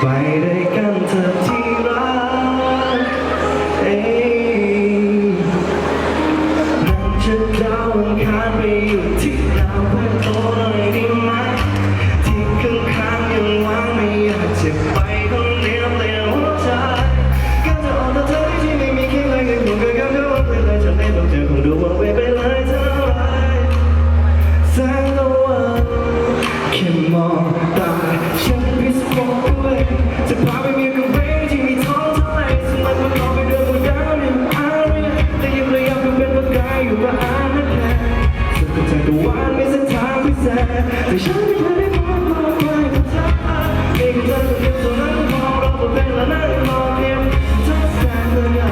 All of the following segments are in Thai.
ไปด้วยกันเธอที่รักนั่งชุดดคารไปอยู่ที่ดาวเพื่อโตหน่ยได้ไหมที่ข้างๆยังว่งไม่อยากจะไป ต่วันไม่สักทางพิเศษแต่ฉันไม่เคยได้พบมาใกล้กับเธอเองเธอคนเดียวเท่านั้นพอเราตัวเป็นและนั่งมองเพียงเธอแสนเธอนา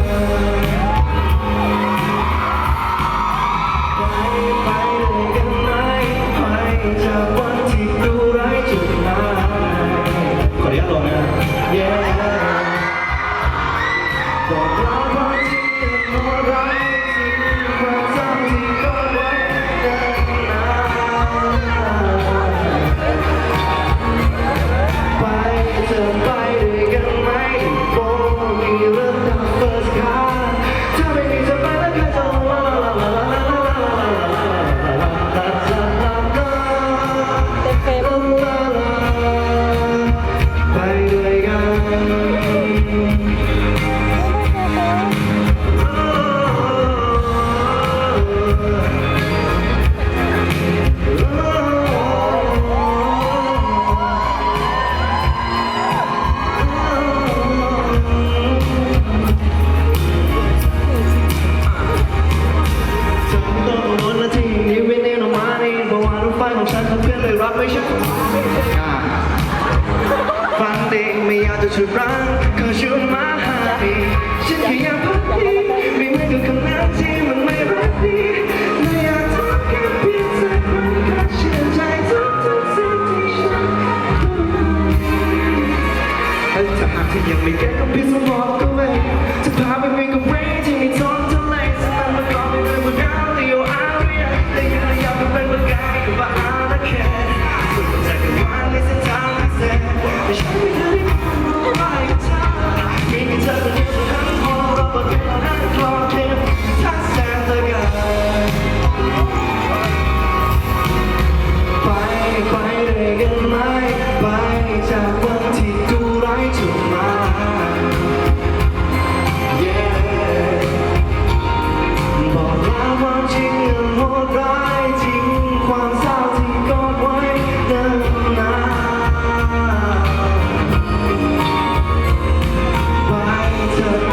ไปไปเลยกันไหมไปจากวันที่ดูไร้จุดหมายขอเอนุญาตองนะ Yeah บอกรัก ยรักไม่ใช่ฟังเด็กไม่อยากจะชุดรักก็ชุดมาหาฉันแค่อยากพูดดีไม่เหมือนกับคำนั้นที่มันไม่รักดีไม่อยากทำแค่เพียงสัครั้งเชื่อใจทุกทุสิ่งที่ฉันถ้าหากที่ยังไม่แก้ก็พิสูจน์บอกก็เลยจะพาไปมีกับเรที่มี Doctor.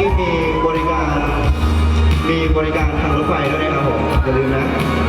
นี้มีบริการ มีบริการทางรถไฟด้วยนะครับผมอย่าลืมนะ